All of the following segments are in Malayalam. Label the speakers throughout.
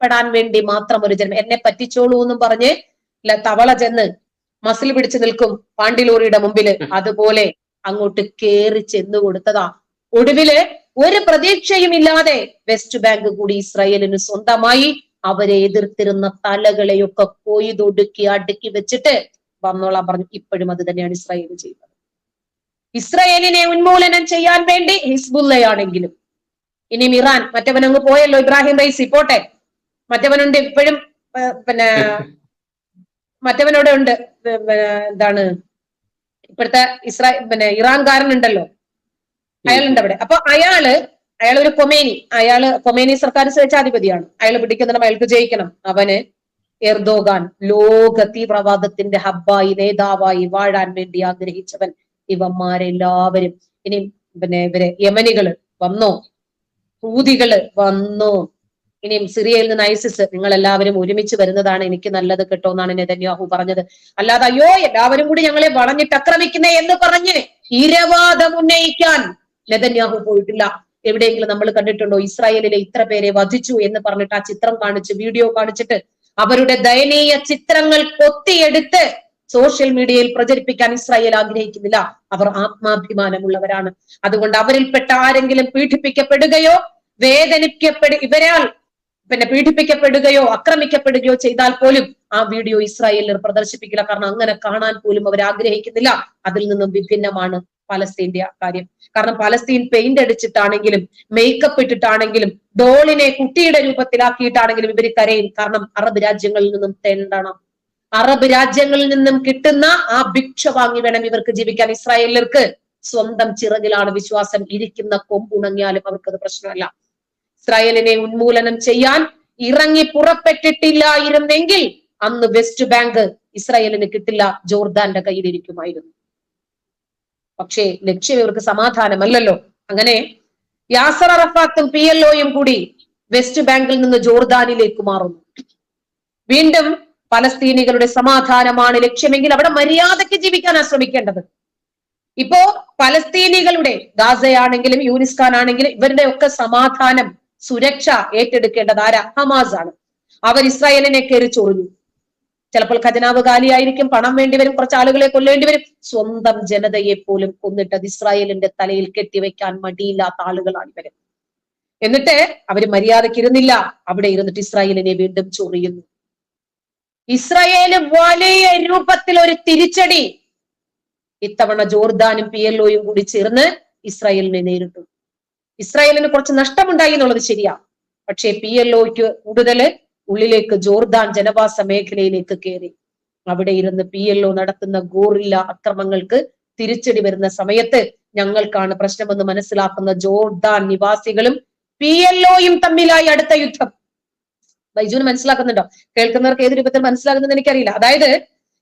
Speaker 1: പറ്റിക്കപ്പെടാൻ വേണ്ടി മാത്രം ഒരു ജന്മം എന്നെ പറ്റിച്ചോളൂ എന്നും പറഞ്ഞ് അല്ല തവള ചെന്ന് മസിൽ പിടിച്ചു നിൽക്കും പാണ്ടിലോറിയുടെ മുമ്പിൽ. അതുപോലെ അങ്ങോട്ട് കേറി ചെന്ന് കൊടുത്തതാ. ഒടുവിൽ ഒരു പ്രതീക്ഷയും ഇല്ലാതെ വെസ്റ്റ് ബാങ്ക് കൂടി ഇസ്രായേലിന് സ്വന്തമായി അവരെ എതിർത്തിരുന്ന തലകളെയൊക്കെ കൊയ്തൊടുക്കി അടുക്കി വെച്ചിട്ട് വന്നോളാം പറഞ്ഞു. ഇപ്പോഴും അത് തന്നെയാണ് ഇസ്രായേൽ ചെയ്യുന്നത്. ഇസ്രായേലിനെ ഉന്മൂലനം ചെയ്യാൻ വേണ്ടി ഹിസ്ബുല്ലയാണെങ്കിലും ഇനിയും ഇറാൻ മറ്റവനങ്ങ് പോയല്ലോ ഇബ്രാഹിം റൈസി പോട്ടെ. മറ്റവനുണ്ട് ഇപ്പോഴും പിന്നെ മറ്റവനോടെ ഉണ്ട് എന്താണ് ഇപ്പോഴത്തെ ഇസ്രായേൽ പിന്നെ ഇറാൻകാരനുണ്ടല്ലോ. അയാളുണ്ട് അവിടെ അപ്പൊ അയാൾ അയാൾ ഒരു കൊമേനി. അയാൾ കൊമേനി സർക്കാർ സ്വേച്ഛാധിപതിയാണ്. അയാൾ പിടിക്കുന്നുണ്ട് അയാൾക്ക് ജയിക്കണം. അവന് എർദോഗാൻ ലോക തീവ്രവാദത്തിന്റെ ഹബ്ബായി നേതാവായി വാഴാൻ വേണ്ടി ആഗ്രഹിച്ചവൻ ഇവന്മാരെല്ലാവരും. ഇനി പിന്നെ ഇവരെ യമനികൾ വന്നോ? ഹൂതികൾ വന്നോ? ഇനിയും സിറിയയിൽ നിന്ന് ഐസിസ് നിങ്ങൾ എല്ലാവരും ഒരുമിച്ച് വരുന്നതാണ് എനിക്ക് നല്ലത് കേട്ടോ എന്നാണ് നെതന്യാഹു പറഞ്ഞത്. അല്ലാതെ അയ്യോ എല്ലാവരും കൂടി ഞങ്ങളെ വളഞ്ഞിട്ട് ആക്രമിക്കുന്നേ എന്ന് പറഞ്ഞ് ഇരവാദം ഉന്നയിക്കാൻ നെതന്യാഹു പോയിട്ടില്ല. എവിടെയെങ്കിലും നമ്മൾ കണ്ടിട്ടുണ്ടോ ഇസ്രായേലിലെ ഇത്ര പേരെ വധിച്ചു എന്ന് പറഞ്ഞിട്ട് ആ ചിത്രം കാണിച്ച് വീഡിയോ കാണിച്ചിട്ട് അവരുടെ ദയനീയ ചിത്രങ്ങൾ കൊത്തിയെടുത്ത് സോഷ്യൽ മീഡിയയിൽ പ്രചരിപ്പിക്കാൻ ഇസ്രായേൽ ആഗ്രഹിക്കുന്നില്ല. അവർ ആത്മാഭിമാനമുള്ളവരാണ്. അതുകൊണ്ട് അവരിൽപ്പെട്ട ആരെങ്കിലും പീഡിപ്പിക്കപ്പെടുകയോ വേദനിക്കപ്പെടു ഇവരാൽ പിന്നെ പീഡിപ്പിക്കപ്പെടുകയോ ആക്രമിക്കപ്പെടുകയോ ചെയ്താൽ പോലും ആ വീഡിയോ ഇസ്രായേലിൽ പ്രദർശിപ്പിക്കില്ല. കാരണം അങ്ങനെ കാണാൻ പോലും അവർ ആഗ്രഹിക്കുന്നില്ല. അതിൽ നിന്നും വിഭിന്നമാണ് പലസ്തീന്റെ കാര്യം. കാരണം പലസ്തീൻ പെയിന്റ് അടിച്ചിട്ടാണെങ്കിലും മേക്കപ്പ് ഇട്ടിട്ടാണെങ്കിലും ഡോളിനെ കുട്ടിയുടെ രൂപത്തിലാക്കിയിട്ടാണെങ്കിലും ഇവർ കരയും. കാരണം അറബ് രാജ്യങ്ങളിൽ നിന്നും തെണ്ടണം അറബ് രാജ്യങ്ങളിൽ നിന്നും കിട്ടുന്ന ആ ഭിക്ഷ വാങ്ങി വേണം ഇവർക്ക് ജീവിക്കാൻ. ഇസ്രായേലർക്ക് സ്വന്തം ചിറകിലാണ് വിശ്വാസം. ഇരിക്കുന്ന കൊമ്പുണങ്ങിയാലും അവർക്കത് പ്രശ്നമല്ല. ഇസ്രായേലിനെ ഉന്മൂലനം ചെയ്യാൻ ഇറങ്ങി പുറപ്പെട്ടിട്ടില്ലായിരുന്നെങ്കിൽ അന്ന് വെസ്റ്റ് ബാങ്ക് ഇസ്രായേലിന് കിട്ടില്ല ജോർദാന്റെ കയ്യിലിരിക്കുമായിരുന്നു. പക്ഷേ ലക്ഷ്യം ഇവർക്ക് സമാധാനമല്ലല്ലോ. അങ്ങനെ യാസർ അറഫാത്തും പി എൽ ഒയും കൂടി വെസ്റ്റ് ബാങ്കിൽ നിന്ന് ജോർദാനിലേക്ക് മാറുന്നു. വീണ്ടും പലസ്തീനികളുടെ സമാധാനമാണ് ലക്ഷ്യമെങ്കിൽ അവിടെ മര്യാദയ്ക്ക് ജീവിക്കാനാണ് ശ്രമിക്കേണ്ടത് ഇപ്പോ പലസ്തീനികളുടെ ഗാസയാണെങ്കിലും യൂനിസ്ഖാൻ ആണെങ്കിലും ഇവരുടെ ഒക്കെ സമാധാനം സുരക്ഷ ഏറ്റെടുക്കേണ്ടത് ആരാ? ഹമാസ് ആണ് അവർ ഇസ്രായേലിനെ കയറി ചൊറിഞ്ഞു. ചിലപ്പോൾ ഖജനാവ് കാലിയായിരിക്കും പണം വേണ്ടിവരും കുറച്ച് ആളുകളെ കൊല്ലേണ്ടി വരും. സ്വന്തം ജനതയെ പോലും കൊന്നിട്ടത് ഇസ്രായേലിന്റെ തലയിൽ കെട്ടിവെക്കാൻ മടിയില്ലാത്ത ആളുകളാണ് ഇവർ. എന്നിട്ട് അവർ മര്യാദയ്ക്ക് ഇരുന്നില്ല. അവിടെ ഇരുന്നിട്ട് ഇസ്രായേലിനെ വീണ്ടും ചൊറിയുന്നു. ഇസ്രായേൽ വലിയ രൂപത്തിൽ ഒരു തിരിച്ചടി. ഇത്തവണ ജോർദാനും പി എൽ ഒയും കൂടി ചേർന്ന് ഇസ്രായേലിനെ നേരിട്ടു. ഇസ്രായേലിന് കുറച്ച് നഷ്ടമുണ്ടായി എന്നുള്ളത് ശരിയാ. പക്ഷേ പി എൽ ഒക്ക് കൂടുതൽ ഉള്ളിലേക്ക് ജോർദാൻ ജനവാസ മേഖലയിലേക്ക് കയറി അവിടെ ഇരുന്ന് പി എൽ ഒ നടത്തുന്ന ഗോറില്ല അക്രമങ്ങൾക്ക് തിരിച്ചടി വരുന്ന സമയത്ത് ഞങ്ങൾക്കാണ് പ്രശ്നമെന്ന് മനസ്സിലാക്കുന്ന ജോർദാൻ നിവാസികളും പി എൽ ഒയും തമ്മിലായി അടുത്ത യുദ്ധം. ബൈജുവിന് മനസ്സിലാക്കുന്നുണ്ടോ? കേൾക്കുന്നവർക്ക് ഏത് രൂപത്തിൽ മനസ്സിലാകുന്നത് എനിക്കറിയില്ല. അതായത്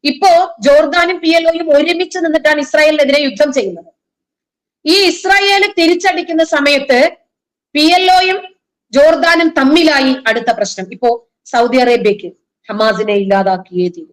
Speaker 1: ഇപ്പോ ജോർദാനും പി എൽ ഒയും ഒരുമിച്ച് നിന്നിട്ടാണ് ഇസ്രായേലിനെതിരെ യുദ്ധം ചെയ്യുന്നത്. ഈ ഇസ്രായേൽ തിരിച്ചടിക്കുന്ന സമയത്ത് പി എൽ ഒയും ജോർദാനും തമ്മിലായി അടുത്ത പ്രശ്നം. ഇപ്പോ സൗദി അറേബ്യക്ക് ഹമാസിനെ ഇല്ലാതാക്കിയേ തീരും.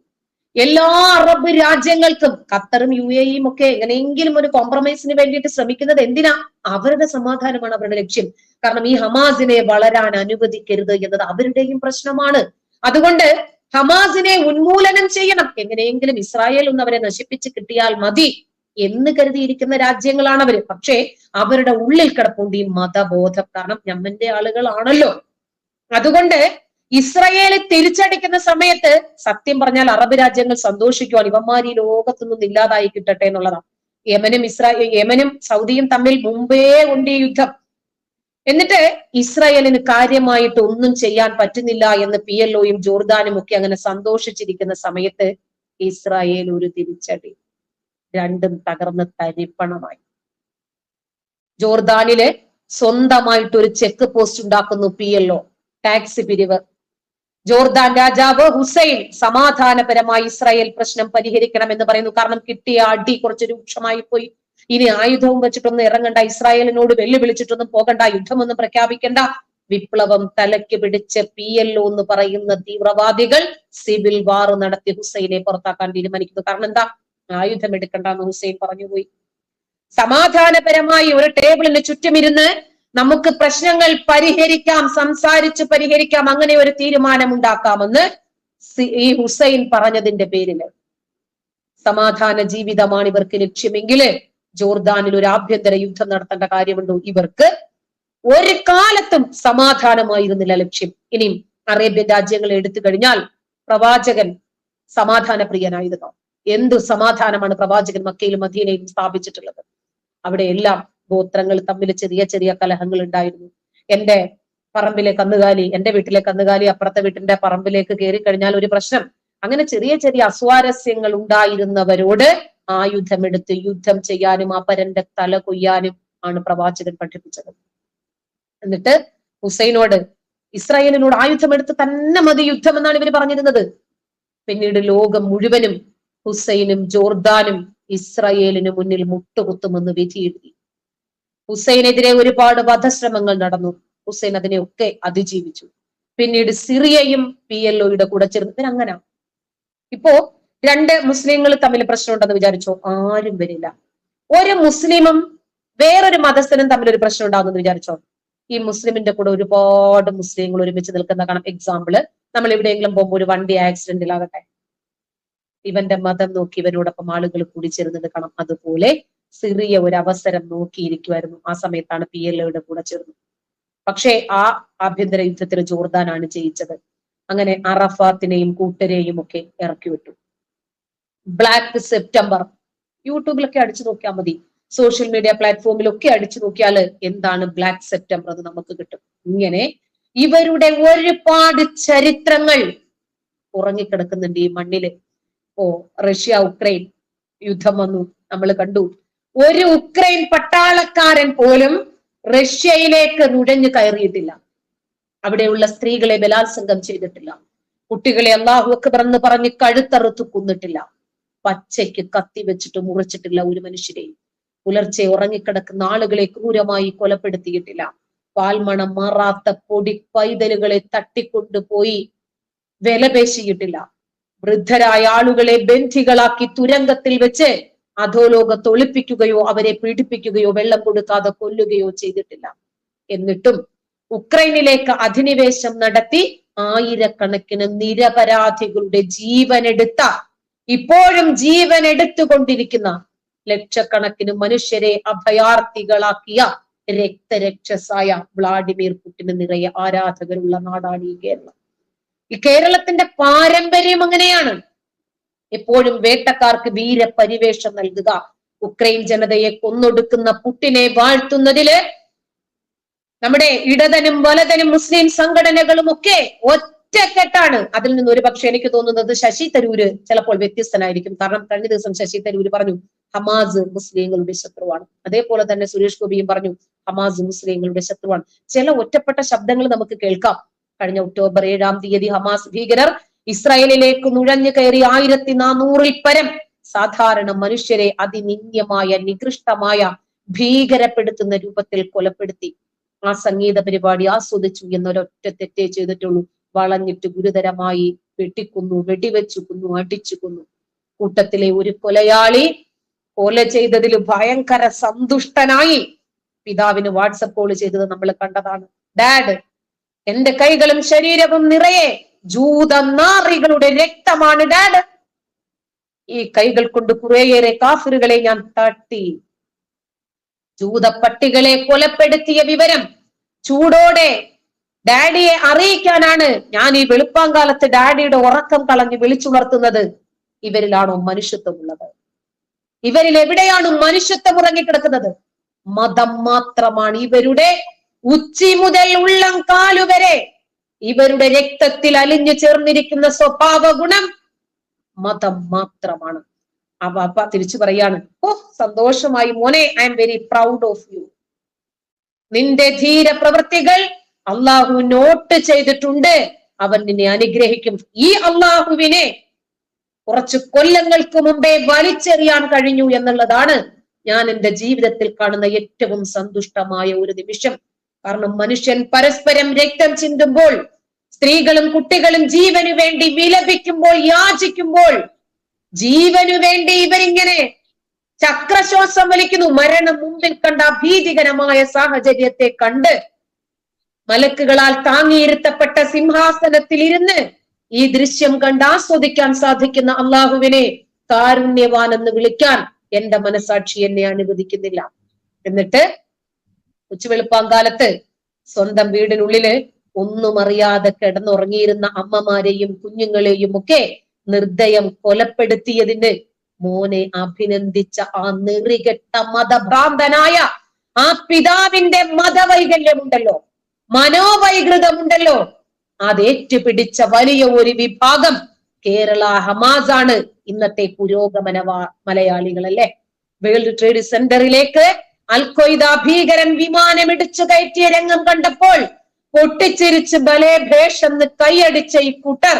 Speaker 1: എല്ലാ അറബ് രാജ്യങ്ങൾക്കും ഖത്തറും യു എയും ഒക്കെ എങ്ങനെയെങ്കിലും ഒരു കോംപ്രമൈസിന് വേണ്ടിയിട്ട് ശ്രമിക്കുന്നത് എന്തിനാ? അവരുടെ സമാധാനമാണ് അവരുടെ ലക്ഷ്യം. കാരണം ഈ ഹമാസിനെ വളരാൻ അനുവദിക്കരുത് എന്നത് അവരുടെയും പ്രശ്നമാണ്. അതുകൊണ്ട് ഹമാസിനെ ഉന്മൂലനം ചെയ്യണം. എങ്ങനെയെങ്കിലും ഇസ്രായേൽ ഒന്ന് അവരെ നശിപ്പിച്ച് കിട്ടിയാൽ മതി. എന്ന് കരുതിയിരിക്കുന്ന രാജ്യങ്ങളാണ് അവർ പക്ഷേ അവരുടെ ഉള്ളിൽ കിടപ്പുണ്ട് ഈ മതബോധം. കാരണം ഞമ്മന്റെ ആളുകളാണല്ലോ. അതുകൊണ്ട് ഇസ്രയേൽ തിരിച്ചടിക്കുന്ന സമയത്ത് സത്യം പറഞ്ഞാൽ അറബ് രാജ്യങ്ങൾ സന്തോഷിക്കുവാൻ ഇവന്മാർ ഈ ലോകത്തുനിന്ന് ഇല്ലാതായി കിട്ടട്ടെ എന്നുള്ളതാണ്. യമനും ഇസ്രായേൽ യമനും സൗദിയും തമ്മിൽ മുമ്പേ ഉണ്ട് ഈ യുദ്ധം. എന്നിട്ട് ഇസ്രായേലിന് കാര്യമായിട്ട് ഒന്നും ചെയ്യാൻ പറ്റുന്നില്ല എന്ന് പി എൽ ഒയും ജോർദാനും ഒക്കെ അങ്ങനെ സന്തോഷിച്ചിരിക്കുന്ന സമയത്ത് ഇസ്രായേൽ ഒരു തിരിച്ചടി. രണ്ടും തകർന്ന് തരിപ്പണമായി. ജോർദാനിലെ സ്വന്തമായിട്ട് ഒരു ചെക്ക് പോസ്റ്റ് ഉണ്ടാക്കുന്നു പി എൽ ഒ. ടാക്സ് പിരിവ്. ജോർദാൻ രാജാവ് ഹുസൈൻ സമാധാനപരമായി ഇസ്രായേൽ പ്രശ്നം പരിഹരിക്കണം എന്ന് പറയുന്നു. കാരണം കിട്ടിയ അടി കുറച്ച് രൂക്ഷമായി പോയി. ഇനി ആയുധവും വെച്ചിട്ടൊന്നും ഇറങ്ങണ്ട. ഇസ്രായേലിനോട് വെല്ലുവിളിച്ചിട്ടൊന്നും പോകണ്ട. യുദ്ധമൊന്നും പ്രഖ്യാപിക്കണ്ട. വിപ്ലവം തലയ്ക്ക് പിടിച്ച് പി എൽ ഒ എന്ന് പറയുന്ന തീവ്രവാദികൾ സിവിൽ വാർ നടത്തി ഹുസൈനെ പുറത്താക്കാൻ തീരുമാനിക്കുന്നു. കാരണം എന്താ? ആയുധം എടുക്കണ്ടെന്ന് ഹുസൈൻ പറഞ്ഞുപോയി. സമാധാനപരമായി ഒരു ടേബിളിന് ചുറ്റുമിരുന്ന് നമുക്ക് പ്രശ്നങ്ങൾ പരിഹരിക്കാം സംസാരിച്ച് പരിഹരിക്കാം അങ്ങനെ ഒരു തീരുമാനം ഉണ്ടാക്കാമെന്ന് ഈ ഹുസൈൻ പറഞ്ഞതിന്റെ പേരിൽ. സമാധാന ജീവിതമാണ് ഇവർക്ക് ലക്ഷ്യമെങ്കിൽ ജോർദാനിൽ ഒരു ആഭ്യന്തര യുദ്ധം നടത്തേണ്ട കാര്യമുണ്ടോ? ഇവർക്ക് ഒരു കാലത്തും സമാധാനമായിരുന്നില്ല ലക്ഷ്യം. ഇനിയും അറേബ്യൻ രാജ്യങ്ങളെ എടുത്തു കഴിഞ്ഞാൽ പ്രവാചകൻ സമാധാന പ്രിയനായിരുന്നു എന്തു സമാധാനമാണ് പ്രവാചകൻ മക്കയിലും മദീനയിലും സ്ഥാപിച്ചിട്ടുള്ളത്? അവിടെ എല്ലാം ഗോത്രങ്ങൾ തമ്മിൽ ചെറിയ ചെറിയ കലഹങ്ങൾ ഉണ്ടായിരുന്നു. എന്റെ പറമ്പിലെ കന്നുകാലി എന്റെ വീട്ടിലെ കന്നുകാലി അപ്പുറത്തെ വീട്ടിന്റെ പറമ്പിലേക്ക് കയറി കഴിഞ്ഞാൽ ഒരു പ്രശ്നം. അങ്ങനെ ചെറിയ ചെറിയ അസ്വാരസ്യങ്ങൾ ഉണ്ടായിരുന്നവരോട് ആയുധമെടുത്ത് യുദ്ധം ചെയ്യാനും അപരന്റെ തല കൊയ്യാനും ആണ് പ്രവാചകൻ പഠിപ്പിച്ചത്. എന്നിട്ട് ഹുസൈനോട് ഇസ്രായേലിനോട് ആയുധമെടുത്ത് തന്നെ മതി യുദ്ധം എന്നാണ് ഇവർ പറഞ്ഞിരുന്നത്. പിന്നീട് ലോകം മുഴുവനും ഹുസൈനും ജോർദാനും ഇസ്രയേലിന് മുന്നിൽ മുട്ടുകുത്തുമെന്ന് വിധി എഴുതി. ഹുസൈനെതിരെ ഒരുപാട് വധശ്രമങ്ങൾ നടന്നു. ഹുസൈൻ അതിനെയൊക്കെ അതിജീവിച്ചു. പിന്നീട് സിറിയയും പി എൽ ഒയുടെ കൂടെ ചേർന്ന് അങ്ങനെ ഇപ്പോ രണ്ട് മുസ്ലിങ്ങൾ തമ്മിൽ പ്രശ്നമുണ്ടെന്ന് വിചാരിച്ചോ? ആരും വരില്ല. ഒരു മുസ്ലിമും വേറൊരു മതസ്ഥനും തമ്മിൽ ഒരു പ്രശ്നം ഉണ്ടാകുമെന്ന് വിചാരിച്ചോ? ഈ മുസ്ലിമിന്റെ കൂടെ ഒരുപാട് മുസ്ലിങ്ങൾ ഒരുമിച്ച് നിൽക്കുന്ന കാണാം. എക്സാമ്പിൾ നമ്മൾ എവിടെയെങ്കിലും പോകുമ്പോൾ ഒരു വണ്ടി ആക്സിഡന്റിലാകട്ടെ ഇവന്റെ മതം നോക്കി ഇവനോടൊപ്പം ആളുകൾ കൂടി ചേർന്നത് അതുപോലെ സിറിയ ഒരു അവസരം നോക്കിയിരിക്കുമായിരുന്നു ആ സമയത്താണ് പി എൽ ഒയുടെ കൂടെ ചേർന്നത്. പക്ഷേ ആ ആഭ്യന്തര യുദ്ധത്തിൽ ജോർദാനാണ് ജയിച്ചത്. അങ്ങനെ അറഫാത്തിനെയും കൂട്ടരെയും ഒക്കെ ഇറക്കി വിട്ടു. ബ്ലാക്ക് സെപ്റ്റംബർ യൂട്യൂബിലൊക്കെ അടിച്ചു നോക്കിയാൽ മതി. സോഷ്യൽ മീഡിയ പ്ലാറ്റ്ഫോമിലൊക്കെ അടിച്ചു നോക്കിയാൽ എന്താണ് ബ്ലാക്ക് സെപ്റ്റംബർ എന്ന് നമുക്ക് കിട്ടും. ഇങ്ങനെ ഇവരുടെ ഒരുപാട് ചരിത്രങ്ങൾ ഉറങ്ങിക്കിടക്കുന്നുണ്ട് ഈ മണ്ണിൽ. ഓ റഷ്യ ഉക്രൈൻ യുദ്ധം വന്നു. നമ്മൾ കണ്ടു. ഒരു ഉക്രൈൻ പട്ടാളക്കാരൻ പോലും റഷ്യയിലേക്ക് നുഴഞ്ഞു കയറിയിട്ടില്ല. അവിടെയുള്ള സ്ത്രീകളെ ബലാത്സംഗം ചെയ്തിട്ടില്ല. കുട്ടികളെ അള്ളാഹു അക്ബർ എന്ന് പറഞ്ഞ് കഴുത്തറുത്ത് കൊന്നിട്ടില്ല. പച്ചയ്ക്ക് കത്തി വെച്ചിട്ട് മുറിച്ചിട്ടില്ല ഒരു മനുഷ്യരെയും പുലർച്ചെ ഉറങ്ങിക്കിടക്കുന്ന ആളുകളെ ക്രൂരമായി കൊലപ്പെടുത്തിയിട്ടില്ല. പാൽമണം മാറാത്ത പൊടി പൈതലുകളെ തട്ടിക്കൊണ്ടുപോയി വിലപേശിയിട്ടില്ല. വൃദ്ധരായ ആളുകളെ ബന്ധികളാക്കി തുരങ്കത്തിൽ വെച്ച് അധോലോകത്ത് ഒളിപ്പിക്കുകയോ അവരെ പീഡിപ്പിക്കുകയോ വെള്ളം കൊടുക്കാതെ കൊല്ലുകയോ ചെയ്തിട്ടില്ല. എന്നിട്ടും ഉക്രൈനിലേക്ക് അധിനിവേശം നടത്തി ആയിരക്കണക്കിന് നിരപരാധികളുടെ ജീവനെടുത്ത ഇപ്പോഴും ജീവൻ എടുത്തുകൊണ്ടിരിക്കുന്ന ലക്ഷക്കണക്കിന് മനുഷ്യരെ അഭയാർത്ഥികളാക്കിയ രക്തരക്ഷസായ വ്ളാഡിമിർ പുടിന് നിറയെ ആരാധകരുള്ള നാടാണ് ഈ കേരളം. ഈ കേരളത്തിന്റെ പാരമ്പര്യം അങ്ങനെയാണ്. എപ്പോഴും വേട്ടക്കാർക്ക് വീരപരിവേഷം നൽകുക. ഉക്രൈൻ ജനതയെ കൊന്നൊടുക്കുന്ന പുട്ടിനെ വാഴ്ത്തുന്നതിൽ നമ്മുടെ ഇടതനും വലതനും മുസ്ലിം സംഘടനകളും ഒക്കെ ഒറ്റക്കെട്ടാണ്. അതിൽ നിന്ന് ഒരു പക്ഷെ എനിക്ക് തോന്നുന്നത് ശശി തരൂര് ചിലപ്പോൾ വ്യത്യസ്തനായിരിക്കും. കാരണം കഴിഞ്ഞ ദിവസം ശശി തരൂര് പറഞ്ഞു ഹമാസ് മുസ്ലിങ്ങളുടെ ശത്രുവാണ്. അതേപോലെ തന്നെ സുരേഷ് ഗോപിയും പറഞ്ഞു ഹമാസ് മുസ്ലിങ്ങളുടെ ശത്രുവാണ്. ചില ഒറ്റപ്പെട്ട ശബ്ദങ്ങൾ നമുക്ക് കേൾക്കാം. കഴിഞ്ഞ ഒക്ടോബർ ഏഴാം തീയതി ഹമാസ് ഭീകരർ ഇസ്രായേലിലേക്ക് നുഴഞ്ഞു കയറി ആയിരത്തി നാനൂറിൽ പരം സാധാരണ മനുഷ്യരെ അതിനിന്യമായ നികൃഷ്ടമായ ഭീകരപ്പെടുത്തുന്ന രൂപത്തിൽ കൊലപ്പെടുത്തി. ആ സംഗീത പരിപാടി ആസ്വദിച്ചു എന്നൊരൊറ്റ തെറ്റേ ചെയ്തിട്ടുള്ളൂ. വളഞ്ഞിട്ട് ഗുരുതരമായി വെട്ടിക്കൊന്നു വെടിവെച്ചു കൊന്നു അടിച്ചു കൊന്നു കൂട്ടത്തിലെ ഒരു കൊലയാളി കൊല ചെയ്തതിൽ ഭയങ്കര സന്തുഷ്ടനായി. പിതാവിന് വാട്സപ്പ് കോൾ ചെയ്തത് നമ്മൾ കണ്ടതാണ്. ഡാഡ് എന്റെ കൈകളും ശരീരവും നിറയെ ജൂതനാറികളുടെ രക്തമാണ് ഡാഡ്. ഈ കൈകൾ കൊണ്ട് കുറേയേറെ കാഫിറുകളെ ഞാൻ തട്ടി. ജൂതപ്പട്ടികളെ കൊലപ്പെടുത്തിയ വിവരം ചൂടോടെ ഡാഡിയെ അറിയിക്കാനാണ് ഞാൻ ഈ വെളുപ്പാങ്കാലത്ത് ഡാഡിയുടെ ഉറക്കം കളഞ്ഞ് വിളിച്ചുണർത്തുന്നത് ഇവരിലാണോ മനുഷ്യത്വമുള്ളത്? ഇവരിൽ എവിടെയാണ് മനുഷ്യത്വം ഉറങ്ങിക്കിടക്കുന്നത്? മതം മാത്രമാണ് ഇവരുടെ ഉച്ചി മുതൽ ഉള്ളം കാലുവരെ ഇവരുടെ രക്തത്തിൽ അലിഞ്ഞു ചേർന്നിരിക്കുന്ന സ്വഭാവ ഗുണം മതം മാത്രമാണ്. അവ അപ്പ തിരിച്ചു പറയാണ് ഓ സന്തോഷമായി മോനെ I am very proud of you നിന്റെ ധീര പ്രവൃത്തികൾ അള്ളാഹു നോട്ട് ചെയ്തിട്ടുണ്ട്. അവൻ നിന്നെ അനുഗ്രഹിക്കും. ഈ അള്ളാഹുവിനെ കുറച്ച് കൊല്ലങ്ങൾക്ക് മുമ്പേ വലിച്ചെറിയാൻ കഴിഞ്ഞു എന്നുള്ളതാണ് ഞാൻ എന്റെ ജീവിതത്തിൽ കാണുന്ന ഏറ്റവും സന്തുഷ്ടമായ ഒരു നിമിഷം. കാരണം മനുഷ്യൻ പരസ്പരം രക്തം ചിന്തുമ്പോൾ സ്ത്രീകളും കുട്ടികളും ജീവനു വേണ്ടി വിലപിക്കുമ്പോൾ യാചിക്കുമ്പോൾ ജീവനു വേണ്ടി ഇവരിങ്ങനെ ചക്രശ്വാസം വലിക്കുന്നു. മരണം മുമ്പിൽ കണ്ട ഭീതികരമായ സാഹചര്യത്തെ കണ്ട് മലക്കുകളാൽ താങ്ങിയിരുത്തപ്പെട്ട സിംഹാസനത്തിൽ ഇരുന്ന് ഈ ദൃശ്യം കണ്ട് ആസ്വദിക്കാൻ സാധിക്കുന്ന അള്ളാഹുവിനെ കാരുണ്യവാൻ എന്ന് വിളിക്കാൻ എന്റെ മനസാക്ഷി എന്നെ അനുവദിക്കുന്നില്ല. എന്നിട്ട് ഉച്ചവെളുപ്പാങ്കാലത്ത് സ്വന്തം വീടിനുള്ളിൽ ഒന്നും അറിയാതെ കിടന്നുറങ്ങിയിരുന്ന അമ്മമാരെയും കുഞ്ഞുങ്ങളെയും ഒക്കെ നിർദ്ദയം കൊലപ്പെടുത്തിയതിന് മോനെ അഭിനന്ദിച്ച ആ നെറികെട്ട മതഭ്രാന്തനായ ആ പിതാവിന്റെ മതവൈകല്യമുണ്ടല്ലോ മനോവൈകൃതമുണ്ടല്ലോ. അത് ഏറ്റുപിടിച്ച വലിയ ഒരു വിഭാഗം കേരള ഹമാസ് ആണ് ഇന്നത്തെ പുരോഗമന മലയാളികളല്ലേ. വേൾഡ് ട്രേഡ് സെന്ററിലേക്ക് അൽഖ്വയ്ദ ഭീകരൻ വിമാനം ഇടിച്ചു കയറ്റിയ രംഗം കണ്ടപ്പോൾ പൊട്ടിച്ചിരിച്ച് ബലേ കൈയടിച്ച ഈ കൂട്ടർ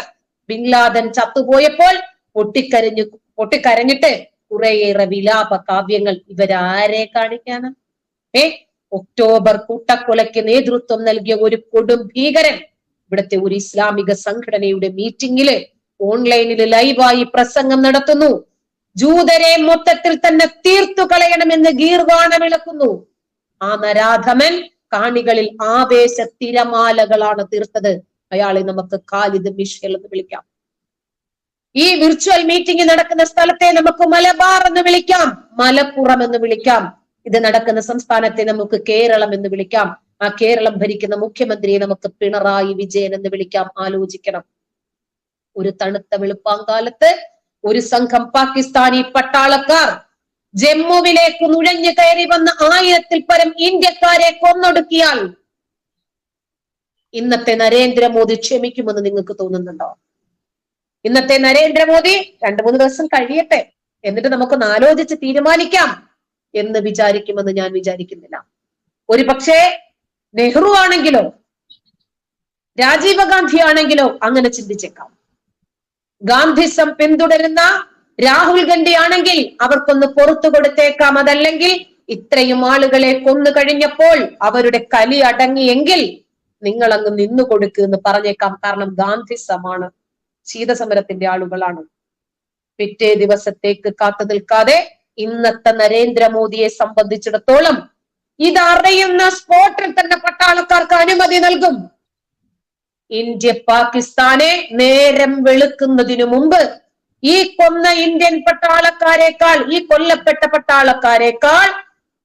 Speaker 1: ബിൻലാദൻ ചത്തുപോയപ്പോൾ പൊട്ടിക്കരഞ്ഞു പൊട്ടിക്കരഞ്ഞിട്ട് കുറേയേറെ വിലാപ കാവ്യങ്ങൾ ഇവരാരെ കാണിക്കാണ് ഏ? ഒക്ടോബർ കൂട്ടക്കൊലയ്ക്ക് നേതൃത്വം നൽകിയ ഒരു കൊടും ഭീകരൻ ഇവിടുത്തെ ഒരു ഇസ്ലാമിക സംഘടനയുടെ മീറ്റിംഗിൽ ഓൺലൈനിൽ ലൈവായി പ്രസംഗം നടത്തുന്നു. ജൂതരെ മൊത്തത്തിൽ തന്നെ തീർത്തു കളയണമെന്ന് ഗീർവാണമിളക്കുന്നു ആ നരാധമൻ കാണികളിൽ ആവേശ തിരമാലകളാണ് തീർത്തത്. അയാളെ നമുക്ക് കാലിത് മിഷേൽ എന്ന് വിളിക്കാം. ഈ വിർച്വൽ മീറ്റിംഗ് നടക്കുന്ന സ്ഥലത്തെ നമുക്ക് മലബാർ എന്ന് വിളിക്കാം. മലപ്പുറം എന്ന് വിളിക്കാം. ഇത് നടക്കുന്ന സംസ്ഥാനത്തെ നമുക്ക് കേരളം എന്ന് വിളിക്കാം. ആ കേരളം ഭരിക്കുന്ന മുഖ്യമന്ത്രിയെ നമുക്ക് പിണറായി വിജയൻ എന്ന് വിളിക്കാം. ആലോചിക്കണം. ഒരു തണുത്ത വെളുപ്പാങ്കാലത്ത് ഒരു സംഘം പാകിസ്ഥാനി പട്ടാളക്കാർ ജമ്മുവിലേക്ക് നുഴഞ്ഞു കയറി വന്ന ആയിരത്തിൽ പരം ഇന്ത്യക്കാരെ കൊന്നൊടുക്കിയാൽ ഇന്നത്തെ നരേന്ദ്രമോദി ക്ഷമിക്കുമെന്ന് നിങ്ങൾക്ക് തോന്നുന്നുണ്ടോ? ഇന്നത്തെ നരേന്ദ്രമോദി രണ്ടു മൂന്ന് ദിവസം കഴിയട്ടെ എന്നിട്ട് നമുക്കൊന്ന് ആലോചിച്ച് തീരുമാനിക്കാം എന്ന് വിചാരിക്കുമെന്ന് ഞാൻ വിചാരിക്കുന്നില്ല. ഒരു പക്ഷേ നെഹ്റു ആണെങ്കിലോ രാജീവ് ഗാന്ധി ആണെങ്കിലോ അങ്ങനെ ചിന്തിച്ചേക്കാം. ഗാന്ധിസം പിന്തുടരുന്ന രാഹുൽ ഗാന്ധി ആണെങ്കിൽ അവർക്കൊന്ന് പുറത്തു കൊടുത്തേക്കാം. അതല്ലെങ്കിൽ ഇത്രയും ആളുകളെ കൊന്നു കഴിഞ്ഞപ്പോൾ അവരുടെ കലി അടങ്ങിയെങ്കിൽ നിങ്ങൾ അങ്ങ് നിന്നു കൊടുക്കുമെന്ന് പറഞ്ഞേക്കാം. കാരണം ഗാന്ധിസമാണ് ശീതസമരത്തിന്റെ ആളുകളാണ്. പിറ്റേ ദിവസത്തേക്ക് കാത്തു നിൽക്കാതെ ഇന്നത്തെ നരേന്ദ്രമോദിയെ സംബന്ധിച്ചിടത്തോളം ഇതറിയുന്ന സ്പോട്ടിൽ തന്നെ പട്ടാളക്കാർക്ക് അനുമതി നൽകും. ഇന്ത്യ പാകിസ്ഥാനെ നേരം വെളുക്കുന്നതിനു മുമ്പ് ഈ കൊന്ന ഇന്ത്യൻ പട്ടാളക്കാരെക്കാൾ ഈ കൊല്ലപ്പെട്ട പട്ടാളക്കാരെക്കാൾ